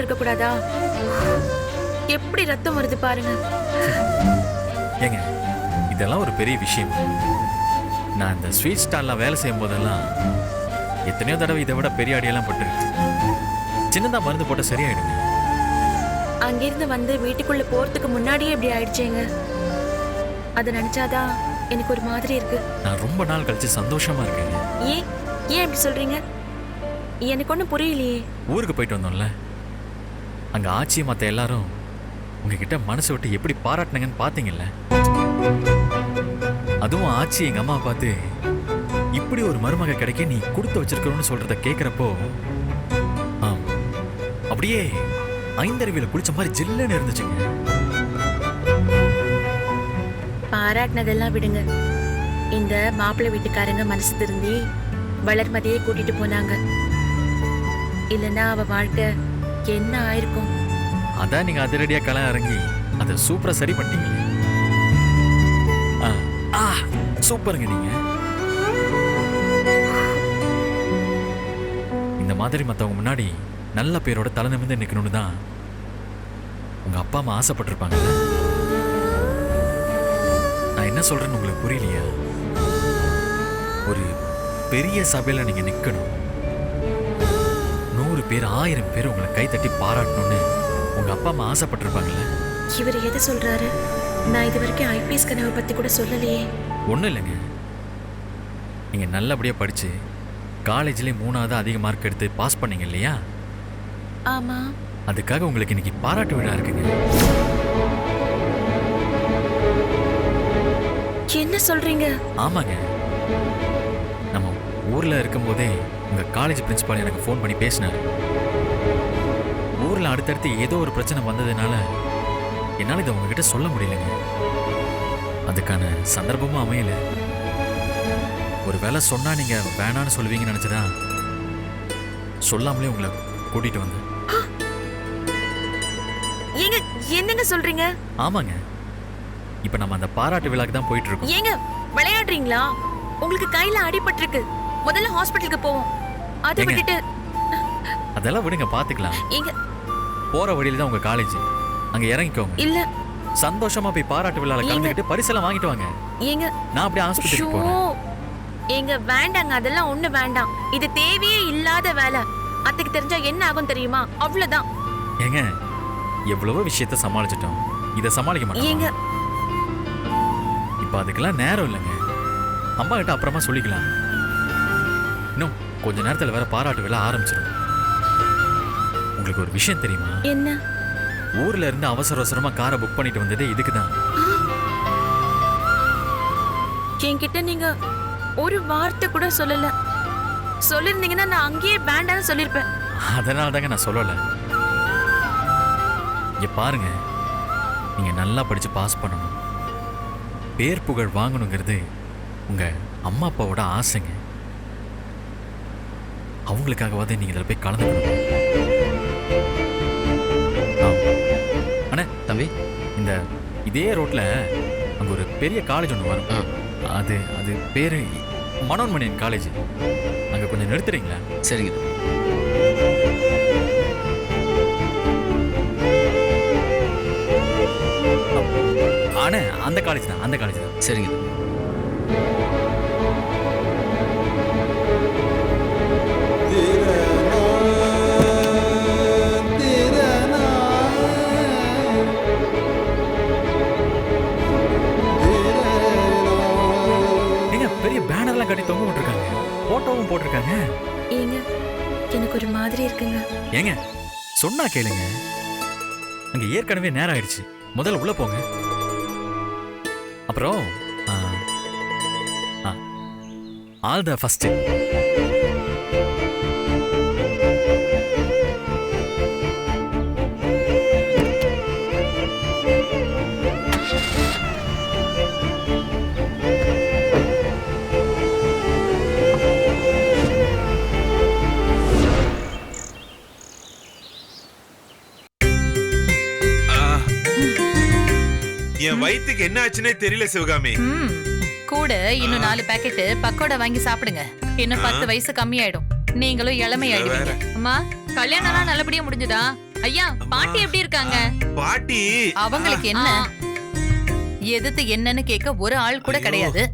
இருந்திருக்க கூடாதா எப்படி ரத்தம் வருது பாருங்க. ஏங்க இதெல்லாம் ஒரு பெரிய விஷயம். நான் இந்த ஸ்வீட் ஸ்டால்லாம் வேலை செய்யும் போதெல்லாம் எத்தனையோ தடவை இதை விட பெரிய அடியெல்லாம் பட்டிருக்கு. சின்னதா மருந்து போட்ட சரியாயிடுங்க. அங்கிருந்து வந்து வீட்டுக்குள்ள போறதுக்கு முன்னாடியே இப்படி ஆயிடுச்சேங்க. அதை நினைச்சாதான் எனக்கு ஒரு மாதிரி இருக்கு. நான் ரொம்ப நாள் கழிச்சு சந்தோஷமா இருக்கேங்க. ஏன்? ஏன் இப்படி சொல்றீங்க? எனக்கு ஒன்றும் புரியலையே. ஊருக்கு போயிட்டு வந்தோம்ல. அங்க ஆட்சியை மத்த எல்லாரும் உங்ககிட்ட மனசை விட்டு எப்படி பாராட்டினாங்கன்னு பாத்தீங்கல்ல? அதுவும் ஆச்சி எங்க அம்மா பார்த்து இப்படி ஒரு மருமக கிடைக்க நீ கொடுத்து வச்சிருக்கணும்னு சொல்றத கேக்குறப்போ ஆம், அப்படியே ஐந்தருவியில குளிச்ச மாதிரி ஜில்லுன்னு இருந்துச்சுங்க. பாராட்டினதெல்லாம் விடுங்க. இந்த மாப்பிள்ளை வீட்டுக்காரங்க மனசு திருந்தி வளர்மதியை கூட்டிட்டு போனாங்க. இல்லைன்னா அவ வாழ்க்கை என்ன ஆயிருக்கும்? அதான் நீங்க அதிரடியா களம் இறங்கி அதை சூப்பரா சரி பண்ணிட்டீங்க. ஆ, ஆ சூப்பருங்க நீங்க. இந்த மாதிரி மத்தவங்க முன்னாடி நல்ல பேரோட தலை நிமிர்ந்து நிக்கணும்னு தான் உங்க அப்பா அம்மா ஆசைப்பட்டிருப்பாங்க நான் என்ன சொல்றேன்னு உங்களுக்கு புரியலையா? ஒரு பெரிய சபையில நீங்க நிக்கணும். பேர் ஆயிரம் பேர் உங்களை கை தட்டி பாராட்டணும்னு உங்க அப்பா அம்மா ஆசைப்பட்டிருப்பாங்கல்ல? இவர் எதை சொல்றாரு? நான் இது வரைக்கும் ஐபிஎஸ் கனவை பத்தி கூட சொல்லலையே. ஒன்றும் இல்லைங்க. நீங்க நல்லபடியா படிச்சு காலேஜ்லேயே மூணாவது அதிக மார்க் எடுத்து பாஸ் பண்ணீங்க இல்லையா? ஆமா. அதுக்காக உங்களுக்கு இன்னைக்கு பாராட்டு விழா இருக்குங்க. என்ன சொல்றீங்க? ஆமாங்க. நம்ம ஊர்ல இருக்கும்போதே உங்க காலேஜ் பிரின்சிபால் எனக்கு ஃபோன் பண்ணி பேசினார். ஊர்ல அடுத்தடுத்து ஏதோ ஒரு பிரச்சனை வந்ததுனால என்னால் இதை உங்ககிட்ட சொல்ல முடியலங்க. அதுக்கான சந்தர்ப்பமும் அமையல. ஒரு வேளை சொன்னா நீங்க வேணான்னு சொல்லுவீங்கன்னு நினைச்சுதான் சொல்லாமலே உங்களை கூட்டிட்டு வந்தேன். ஏங்க என்னங்க சொல்றீங்க? ஆமாங்க. இப்ப நம்ம அந்த பாராட்டு விழாக்கு தான் போயிட்டு இருக்கோம். ஏங்க விளையாடுறீங்களா? உங்களுக்கு கையில அடிபட்டிருக்கு முதல்ல ஹாஸ்பிட்டலுக்கு போவோம். அதை ஏங்க. விட்டுட்டு அதெல்லாம் விடுங்க பாத்துக்கலாம். ஏங்க போற வழியில தான் உங்க காலேஜ் அங்க இறங்கிக்கோங்க. இல்ல. சந்தோஷமா போய் பாராட்டு விழால ஏங்க. கலந்துக்கிட்டு பரிசெல்லாம் வாங்கிட்டு வாங்க. ஏங்க. நான் அப்படியே ஷோ. போறேன். ஏங்க வேண்டாங்க அதெல்லாம் ஒண்ணு வேண்டாம். இது தேவையே இல்லாத வேலை. அத்தைக்கு தெரிஞ்சா என்ன ஆகும் தெரியுமா? அவ்வளவுதான். ஏங்க எவ்வளவோ விஷயத்த சமாளிச்சிட்டோம். இதை சமாளிக்க ஏங்க. மாட்டோம் இப்ப அதுக்கெல்லாம் நேரம் இல்லைங்க. அம்மா கிட்ட அப்புறமா சொல்லிக்கலாம். கொஞ்ச நேரத்துல வேற பாராட்டு விழா ஆரம்பிச்சிடும் உங்களுக்கு ஒரு விஷயம் தெரியுமா? என்ன? ஊர்ல இருந்து அவசர அவசரமா காரை புக் பண்ணிட்டு வந்ததே இதுக்கு தான் என்கிட்ட நீங்க ஒரு வார்த்தை கூட சொல்லல. சொல்லிருந்தீங்கன்னா நான் அங்கேயே வேண்டாம்னு சொல்லிருப்பேன். அதனால தாங்க நான் சொல்லலை. இங்க பாருங்க. நீங்க நல்லா படிச்சு பாஸ் பண்ணணும். பேர் புகழ் வாங்கணுங்கிறது உங்க அம்மா அப்பாவோட ஆசைங்க. அவங்களுக்காகவாது நீங்க இதில் போய் கலந்துக்கணும். அண்ணே தம்பி இந்த இதே ரோட்ல அங்க ஒரு பெரிய காலேஜ் ஒன்று வரும். அது அது பேரு மனோன்மணியன் காலேஜ் அங்க கொஞ்சம் நிறுத்துறீங்களா? சரிங்க அண்ணே அந்த காலேஜ் தான் அந்த காலேஜ் தான். சரிங்க கட்டி தொங்க விட்டுருக்காங்க. போட்டோவும் போட்டிருக்காங்க. ஏங்க எனக்கு ஒரு மாதிரி இருக்குங்க. ஏங்க சொன்னா கேளுங்க. அங்க ஏற்கனவே நேரம் ஆயிடுச்சு. முதல்ல உள்ள போங்க. அப்புறம் ஆல் த ஃபர்ஸ்ட் என் வயித்துக்கு என்ன ஆச்சுன்னே தெரியல சிவகாமி. ம். கூட இன்னும் நாலு பாக்கெட் பக்கோடா வாங்கி சாப்பிடுங்க. இன்னும் பத்து வயசு கம்மியாயிடும். நீங்களும் இளமை ஆயிடுவீங்க அம்மா கல்யாணம்லாம் நல்லபடியா முடிஞ்சுதா? ஐயா பாட்டி எப்படி இருக்காங்க? பாட்டி. அவங்களுக்கு என்ன? எதிர்த்து என்னன்னு கேட்க ஒரு ஆள் கூட ஐயோ. கிடையாது.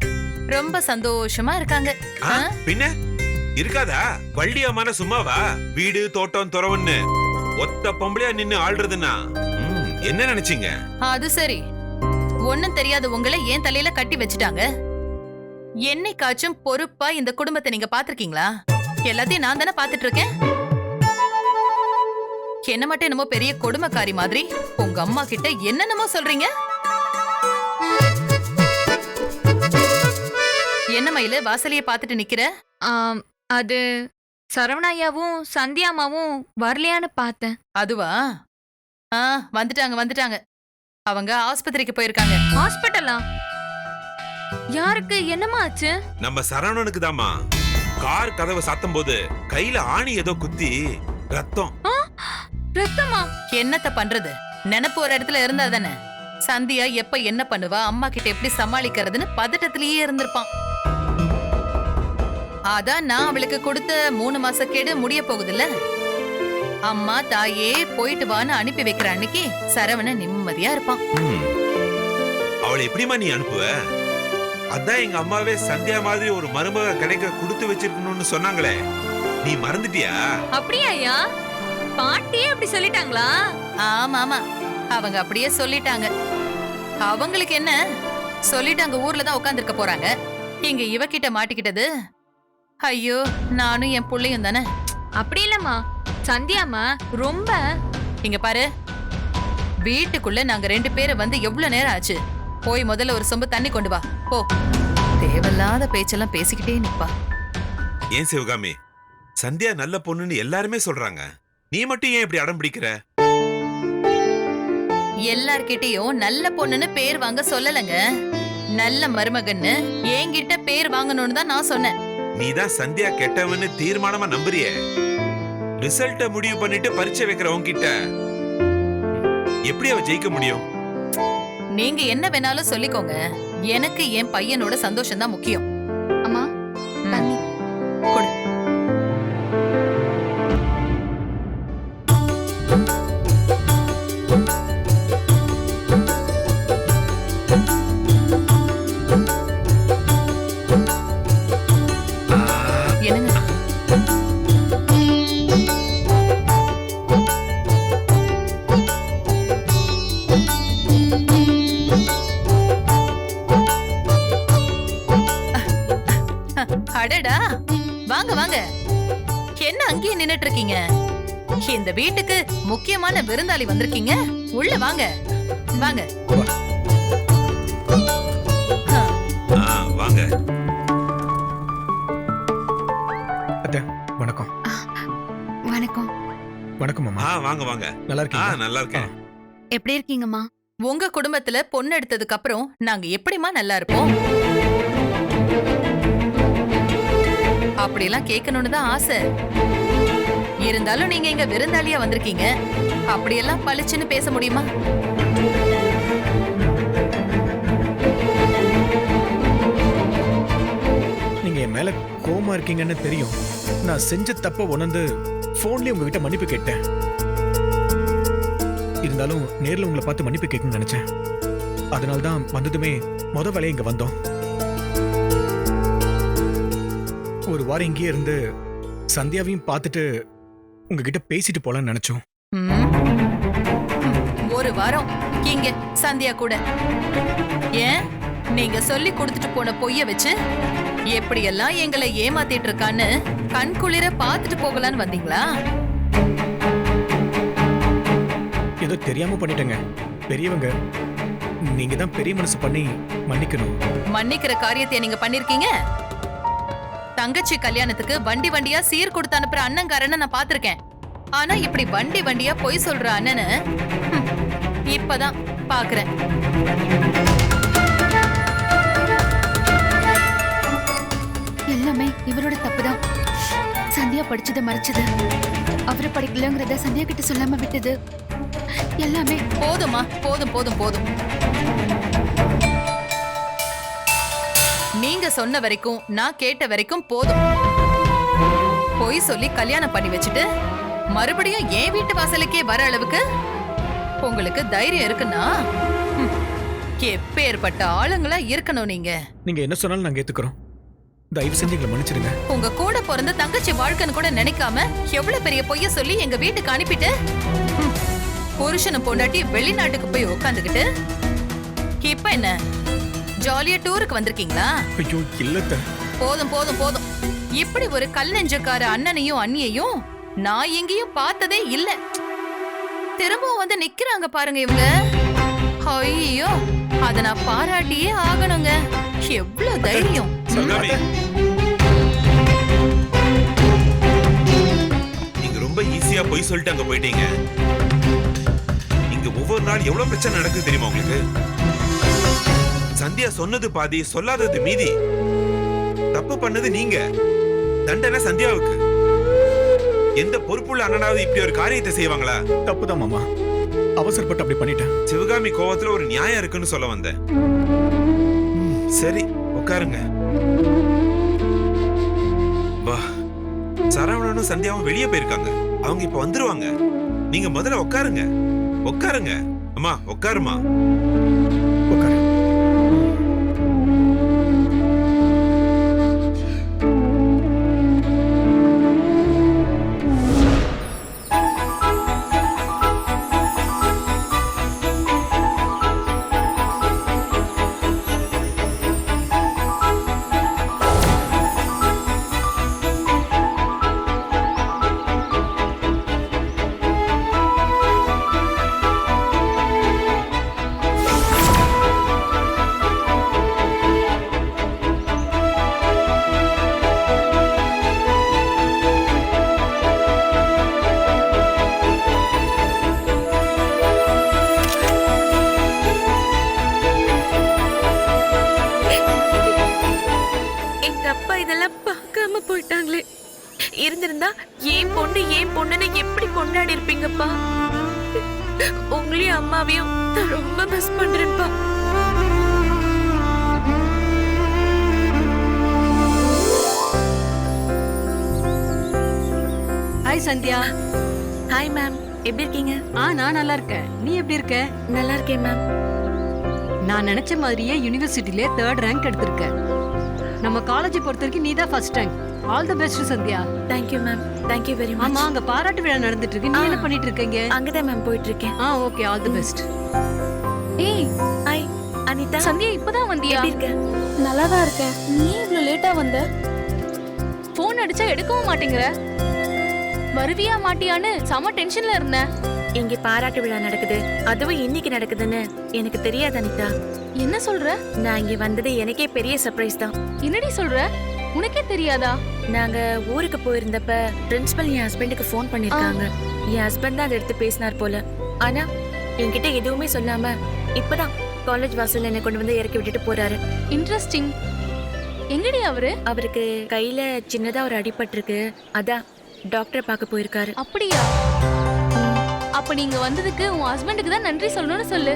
ரொம்ப சந்தோஷமா இருக்காங்க. ஆ, ஆ? பின்ன? இருக்காதா? வள்ளியம்மான சும்மாவா? வீடு தோட்டம் துறவுன்னு. ஒத்த பொம்பளையா நின்னு ஆள்றதுன்னா. ம், என்ன நினைச்சீங்க? அது சரி. ஒண்ணும் தெரியாத உங்களை ஏன் தலையில கட்டி வச்சுட்டாங்க. என்னைக்காச்சும் பொறுப்பா இந்த குடும்பத்தை நீங்க பாத்திருக்கீங்களா எல்லாத்தையும் நான் தானே பாத்துட்டு இருக்கேன் என்ன மட்டும் என்னமோ பெரிய கொடுமைக்காரி மாதிரி உங்க அம்மா கிட்ட என்னென்னமோ சொல்றீங்க? என்ன மயில வாசலைய பாத்துட்டு நிக்கிற? ஆம், அது சரவணாயாவும் சந்தியாமாவும் வரலையான்னு பார்த்தேன். அதுவா? ஆ வந்துட்டாங்க வந்துட்டாங்க. அவங்க ஆஸ்பத்திரிக்கு போயிருக்காங்க. ஹாஸ்பிட்டலா? யாருக்கு? என்னமா ஆச்சு? நம்ம சரவணனுக்கு தாமா கார் கதவை சாத்தும் போது கையில ஆணி ஏதோ குத்தி ரத்தம். ரத்தமா? என்னத்த பண்றது? நினைப்பு ஒரு இடத்துல இருந்தா தானே? சந்தியா எப்ப என்ன பண்ணுவா? அம்மா கிட்ட எப்படி சமாளிக்கிறதுன்னு பதட்டத்திலேயே இருந்திருப்பான். அதான் நான் அவளுக்கு கொடுத்த மூணு மாச கேடு முடிய போகுதுல்ல? அம்மா தாயே போயிட்டு வான்னு அனுப்பி வைக்கிற அன்னைக்கு சரவணன் நிம்மதியா இருப்பான். அவளை எப்படிமா நீ அனுப்புவ? அதான் எங்க அம்மாவே சந்தியா மாதிரி ஒரு மருமக கிடைக்க கொடுத்து வச்சிருக்கணும்னு சொன்னாங்களே. நீ மறந்துட்டியா? அப்படியா ஐயா? பாட்டியே அப்படி சொல்லிட்டாங்களா? ஆமா ஆமா அவங்க அப்படியே சொல்லிட்டாங்க. அவங்களுக்கு என்ன? சொல்லிட்டாங்க ஊர்ல தான் உட்காந்துருக்க போறாங்க. இங்க இவகிட்ட மாட்டிக்கிட்டது. ஐயோ நானும் என் புள்ளையும் தானே. அப்படி இல்லம்மா. சந்தியாம்மா ரொம்ப. இங்க பாரு. வீட்டுக்குள்ள நாங்க ரெண்டு பேரும் வந்து எவ்வளவு நேரம் ஆச்சு? போய் முதல்ல ஒரு சொம்பு தண்ணி கொண்டு வா. போ. தேவையில்லாத பேச்செல்லாம் பேசிக்கிட்டே நிப்பா. ஏன் சிவகாமி? சந்தியா நல்ல பொண்ணுன்னு எல்லாருமே சொல்றாங்க. நீ மட்டும் ஏன் இப்படி அடம் பிடிக்கிற? எல்லார்கிட்டயும் நல்ல பொண்ணுன்னு பேர் வாங்க சொல்லலங்க. நல்ல மருமகன்னு என்கிட்ட பேர் வாங்கணும்னு தான் நான் சொன்னேன். நீ தான் சந்தியா கெட்டவன்னு தீர்மானமா நம்புறியே. ரிசல்ட்ட முடிவு பண்ணிட்டு பரீட்சை வைக்கிறவங்க கிட்ட எப்படி அவ ஜெயிக்க முடியும்? நீங்க என்ன வேணாலும் சொல்லிக்கோங்க. எனக்கு என் பையனோட சந்தோஷம் தான் முக்கியம். அம்மா. தண்ணி. கொடு. என்னங்க முக்கியமான விருந்தாளி வந்திருக்கீங்க. உள்ள வாங்க. வாங்க. வாங்க. அத்தை வணக்கம். வணக்கம். வணக்கம் ஆ அம்மா வாங்க வாங்க. நல்லா ஆ இருக்கீங்க நல்லா இருக்கேன். எப்படி இருக்கீங்கம்மா? உங்க குடும்பத்துல பொண்ணு எடுத்ததுக்கு அப்புறம் நாங்க எப்படிமா நல்லா இருப்போம்? அப்படிலாம் கேட்கணும்னு தான் ஆசை. இருந்தாலும் நீங்க இங்க விருந்தாளியா வந்திருக்கீங்க. அப்படியெல்லாம் பளிச்சுன்னு பேச முடியுமா? நீங்க என் மேல கோமா இருக்கீங்கன்னு தெரியும். நான் செஞ்ச தப்ப உணர்ந்து போன்லயே உங்ககிட்ட மன்னிப்பு கேட்டேன். இருந்தாலும் நேர்ல உங்களை பார்த்து மன்னிப்பு கேட்கணும்னு நினைச்சேன். அதனால தான் வந்ததுமே முத வேலையை இங்க வந்தோம். ஒரு வாரம் இங்கேயே இருந்து சந்தியாவையும் பார்த்துட்டு உங்ககிட்ட பேசிட்டு போலாம்னு நினைச்சோம். ஒரு வாரம் இங்க சந்தியா கூட. ஏன்? நீங்க சொல்லி கொடுத்துட்டு போன பொய்ய வச்சு எப்படியெல்லாம் எங்களை ஏமாத்திட்டு இருக்கான்னு கண் குளிர பார்த்துட்டு போகலான்னு வந்தீங்களா? ஏதோ தெரியாம பண்ணிட்டேங்க. பெரியவங்க நீங்க தான் பெரிய மனசு பண்ணி மன்னிக்கணும். மன்னிக்கிற காரியத்தை நீங்க பண்ணிருக்கீங்க? தங்கச்சி கல்யாணத்துக்கு வண்டி வண்டியா சீர் கொடுத்து அனுப்புற அண்ணங்காரனை நான் பாத்திருக்கேன் ஆனா இப்படி வண்டி வண்டியா பொய் சொல்ற அண்ணனை இப்பதான் பாக்குறேன். எல்லாமே இவரோட தப்பு தான் சந்தியா படிச்சதை மறைச்சது. அவரை படிக்கலங்கிறத சந்தியா கிட்ட சொல்லாம விட்டது. எல்லாமே போதுமா போதும் போதும் போதும். நீங்க சொன்ன வரைக்கும் நான் கேட்ட வரைக்கும் போதும். பொய் சொல்லி கல்யாணம் பண்ணி வச்சுட்டு மறுபடியும் என் வீட்டு வாசலுக்கே வர அளவுக்கு உங்களுக்கு தைரியம் இருக்குன்னா எப்பேற்பட்ட ஆளுங்களா இருக்கணும் நீங்க. நீங்க என்ன சொன்னாலும் நாங்க ஏத்துக்கிறோம். தயவு செஞ்சு எங்களை மன்னிச்சிடுங்க. உங்க கூட பிறந்த தங்கச்சி வாழ்க்கைன்னு கூட நினைக்காம எவ்வளவு பெரிய பொய்ய சொல்லி எங்க வீட்டுக்கு அனுப்பிட்டு ம், புருஷனும் பொண்டாட்டி வெளிநாட்டுக்கு போய் உட்காந்துக்கிட்டு இப்ப என்ன? ஜாலியா டூருக்கு வந்திருக்கீங்களா? ஐயோ இல்லத்த. போதும் போதும் போதும். இப்படி ஒரு கல் நெஞ்சக்கார அண்ணனையும் அண்ணியையும் நான் எங்கேயும் பார்த்ததே இல்ல. திரும்பவும் வந்து நிக்கிறாங்க பாருங்க இவங்க. ஐயோ அத நான் பாராட்டியே ஆகணுங்க. எவ்வளவு தைரியம். நீங்க ரொம்ப ஈஸியா பொய் சொல்லிட்டு அங்க போயிட்டீங்க. இங்க ஒவ்வொரு நாள் எவ்வளவு பிரச்சனை நடக்குது தெரியுமா உங்களுக்கு? சந்தியா சொன்னது பாதி சொல்லாதது மீதி. தப்பு பண்ணது நீங்க. தண்டனை சந்தியாவுக்கு. எந்த பொறுப்புள்ள அண்ணனாவது இப்படி ஒரு காரியத்தை செய்வாங்களா? தப்புதான் மாமா. அவசரப்பட்டு அப்படி பண்ணிட்டேன். சிவகாமி கோவத்துல ஒரு நியாயம் இருக்குன்னு சொல்ல வந்தேன். சரி உட்காருங்க. வா. சரவணனும் சந்தியாவும் வெளியே போயிருக்காங்க. அவங்க இப்ப வந்துருவாங்க. நீங்க முதல்ல உட்காருங்க. உட்காருங்க. அம்மா உட்காருமா ஏன் பொண்ணுன்னு எப்படி கொண்டாடி இருப்பீங்கப்பா? உங்களையும் அம்மாவையும் நான் ரொம்ப மிஸ் பண்றேன்ப்பா. ஹாய் சந்தியா. ஹாய் மேம் எப்படி இருக்கீங்க? ஆ நான் நல்லா இருக்கேன். நீ எப்படி இருக்க? நல்லா இருக்கேன் மேம் நான் நினைச்ச மாதிரியே யூனிவர்சிட்டிலே தேர்ட் ரேங்க் எடுத்திருக்க. நம்ம காலேஜை பொறுத்த வரைக்கும் நீ தான் first rank all the best Sandhya thank you ma'am thank you very ஆமா மச் அங்க பாராட்டு விழா நடந்துட்டு இருக்கு நீ என்ன பண்ணிட்டு இருக்கீங்க அங்கதான் மேம் போயிட்டு இருக்கேன் ஆ ஓகே ஆல் தி பெஸ்ட் ஏய் ஹாய் அனிதா. சந்தியா இப்பதான் வந்தியா? எப்படி இருக்க? நல்லா தான் இருக்கேன். நீ இவ்ளோ லேட்டா வந்த? ஃபோன் அடிச்சா எடுக்கவும் மாட்டேங்கிற. வருவியா மாட்டியான்னு செம டென்ஷன்ல இருந்தேன் இங்க பாராட்டு விழா நடக்குது. அதுவும் இன்னைக்கு நடக்குதுன்னு எனக்கு தெரியாது அனிதா. என்ன சொல்ற? நான் இங்க வந்தது எனக்கே பெரிய சர்ப்ரைஸ் தான். என்னடி சொல்ற? உனக்கே தெரியாதா? நாங்க ஊருக்கு போயிருந்தப்ப பிரின்சிபல் என் ஹஸ்பண்டுக்கு ஃபோன் பண்ணிருக்காங்க. என் ஹஸ்பண்ட் தான் அதை எடுத்து பேசினார் போல. ஆனா என்கிட்ட எதுவுமே சொல்லாம இப்பதான் காலேஜ் வாசல்ல என்னை கொண்டு வந்து இறக்கி விட்டுட்டு போறாரு. இன்ட்ரெஸ்டிங் எங்கடி அவரு? அவருக்கு கையில சின்னதா ஒரு அடிபட்டிருக்கு அதான் டாக்டர் பார்க்க போயிருக்காரு. அப்படியா? அப்ப நீங்க வந்ததுக்கு உன் ஹஸ்பண்டுக்கு தான் நன்றி சொல்லணும்னு சொல்லு.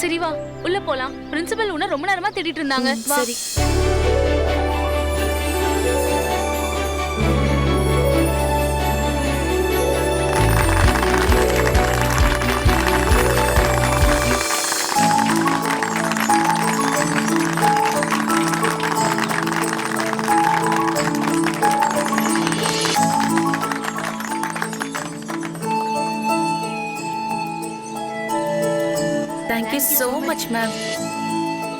சரி வா. உள்ள போலாம். பிரின்சிபல் உன்ன ரொம்ப நேரமா தேடிட்டு இருந்தாங்க. சரி. தேங்க்யூ ஸோ மச் மேம்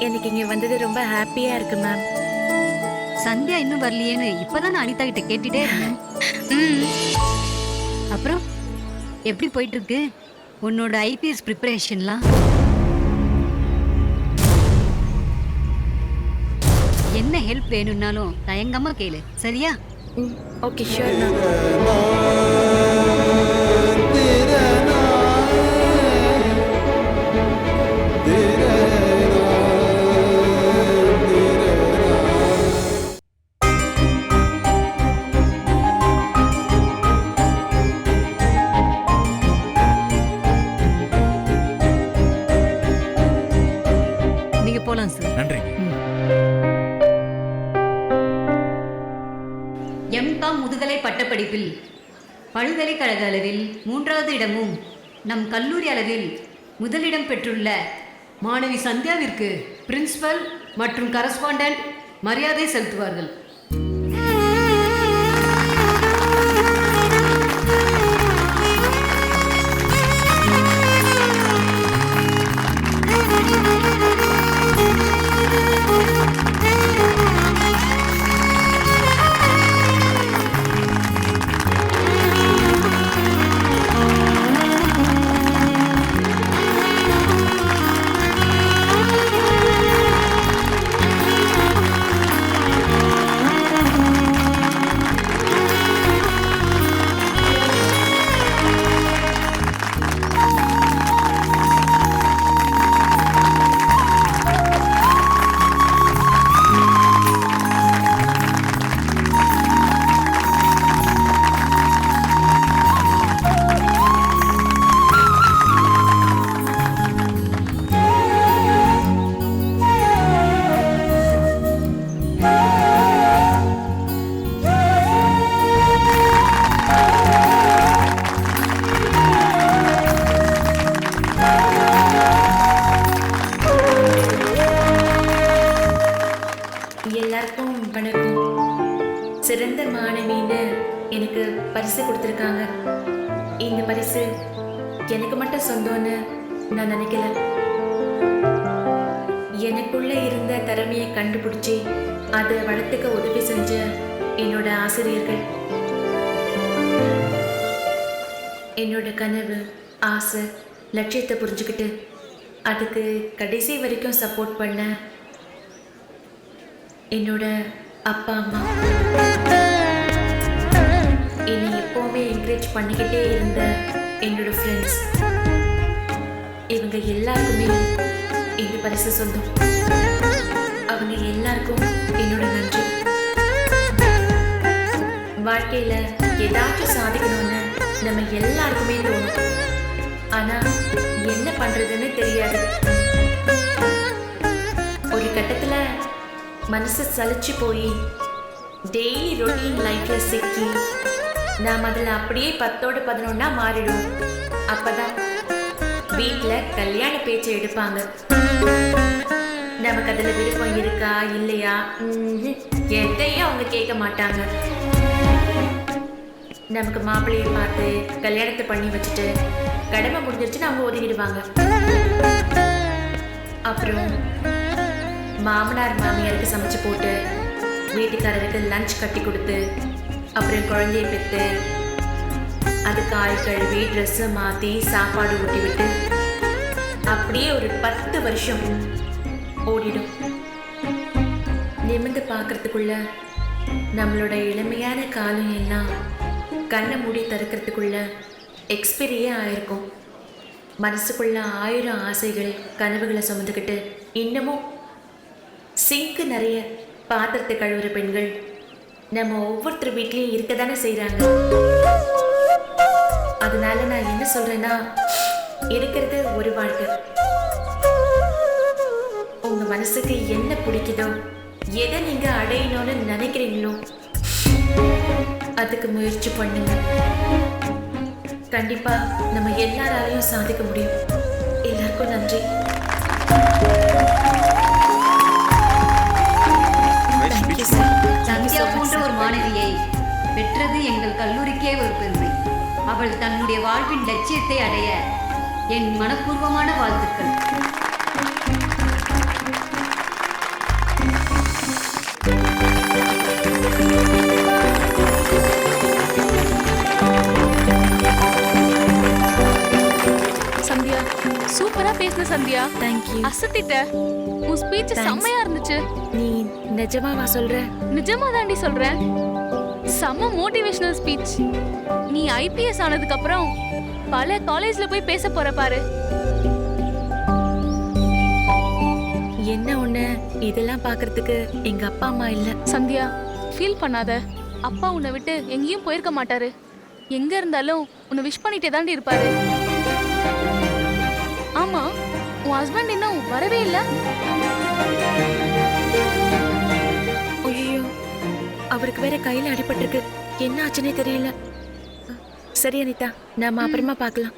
எனக்கு இங்க வந்தது ரொம்ப ஹாப்பியா இருக்கு மேம் சந்தியா இன்னும் வரலையேன்னு இப்பதான் நான் அனிதா கிட்ட கேட்டுட்டே இருந்தேன். அப்புறம்? எப்படி போயிட்டு இருக்கு உன்னோட ஐபிஎஸ் ப்ரிப்பரேஷன்லாம்? என்ன ஹெல்ப் வேணும்னாலும் தயங்காம கேளு. சரியா? ஓகே ஷூர் மேம் எம்காம் முதுகலை பட்டப்படிப்பில் பல்கலைக்கழக அளவில் மூன்றாவது இடமும் நம் கல்லூரி அளவில் முதலிடம் பெற்றுள்ள மாணவி சந்தியாவிற்கு பிரின்சிபல் மற்றும் கரஸ்பாண்டன்ட் மரியாதை செலுத்துவார்கள். நான் நினைக்கல. எனக்குள்ள இருந்த திறமையை கண்டுபிடிச்சி அதை வளர்த்துக்க உதவி செஞ்ச என்னோட ஆசிரியர்கள். என்னோட கனவு ஆசை லட்சியத்தை புரிஞ்சுக்கிட்டு அதுக்கு கடைசி வரைக்கும் சப்போர்ட் பண்ண என்னோட அப்பா அம்மா. என்னை எப்போவுமே என்கரேஜ் பண்ணிக்கிட்டே இருந்த என்னோட ஃப்ரெண்ட்ஸ் இவங்க எல்லாருக்குமே இந்த பரிசு சொந்தம். அவங்க எல்லாருக்கும் என்னோட நன்றி. வாழ்க்கையில ஏதாச்சும் சாதிக்கணும்னு நம்ம எல்லாருக்குமே தோணும். ஆனா என்ன பண்றதுன்னு தெரியாது. ஒரு கட்டத்துல மனசு சலிச்சு போய் டெய்லி ரொட்டீன் லைஃப்ல சிக்கி நாம் அதில் அப்படியே பத்தோடு பதினொன்னா மாறிடும் அப்பதான் வீட்டில் கல்யாண பேச்சை எடுப்பாங்க. நமக்கு அதில் விருப்பம் இருக்கா இல்லையா? எதையும் அவங்க கேட்க மாட்டாங்க. நமக்கு மாப்பிள்ளையை பார்த்து கல்யாணத்தை பண்ணி வச்சுட்டு கடமை முடிஞ்சிருச்சுன்னு அவங்க ஒதுங்கிடுவாங்க. அப்புறம் மாமனார் மாமியாருக்கு சமைச்சு போட்டு வீட்டுக்காரருக்கு லஞ்ச் கட்டி கொடுத்து அப்புறம் குழந்தைய பெற்று அது காய் கழுவி ட்ரெஸ்ஸை மாற்றி சாப்பாடு ஊட்டி விட்டு அப்படியே ஒரு பத்து வருஷம் ஓடிடும். நிமிந்து பார்க்கறதுக்குள்ள நம்மளோட இளமையான காலம் எல்லாம் கண்ணை மூடி திறக்கிறதுக்குள்ள எக்ஸ்பீரியே ஆயிருக்கும். மனசுக்குள்ள ஆயிரம் ஆசைகள் கனவுகளை சுமந்துக்கிட்டு இன்னமும் சிங்க்கு நிறைய பாத்திரத்தை கழுவுற பெண்கள் நம்ம ஒவ்வொருத்தர் வீட்லேயும் இருக்க தானே செய்கிறாங்க அதனால நான் என்ன சொல்றேன்னா இருக்கிறது ஒரு வாழ்க்கை. உங்க மனசுக்கு என்ன பிடிக்குதோ எதை நீங்க அடையணும்னு நினைக்கிறீங்களோ அதுக்கு முயற்சி பண்ணுங்க. கண்டிப்பா நம்ம எல்லாராலையும் சாதிக்க முடியும். எல்லாருக்கும் நன்றி. லட்சியத்தை அடைய என் மனப்பூர்வமான வாழ்த்துக்கள். சந்தியா சூப்பரா பேசுன சந்தியா. தேங்க்யூ அசத்திட்ட. உன் ஸ்பீச். செம்மையா இருந்துச்சு. நீ நிஜமாவா சொல்ற? நிஜமா தாண்டி செம்ம மோட்டிவேஷனல் ஸ்பீச் நீ ஐபிஎஸ் ஆனதுக்கு அப்புறம் பல காலேஜ்ல போய் பேச போற பாரு. என்ன ஒண்ணு? இதெல்லாம் பார்க்கிறதுக்கு எங்க அப்பா அம்மா இல்ல. சந்தியா ஃபீல் பண்ணாத. அப்பா உன்னை விட்டு எங்கேயும் போயிருக்க மாட்டாரு. எங்க இருந்தாலும் உன்னை விஷ் பண்ணிட்டே தாண்டி இருப்பாரு. ஆமா உன் ஹஸ்பண்ட் இன்னும் வரவே இல்ல. ஐயோ அவருக்கு வேற கையில அடிபட்டிருக்கு. என்ன ஆச்சுன்னே தெரியல. சரி அனிதா. நாம அப்புறமா பார்க்கலாம்.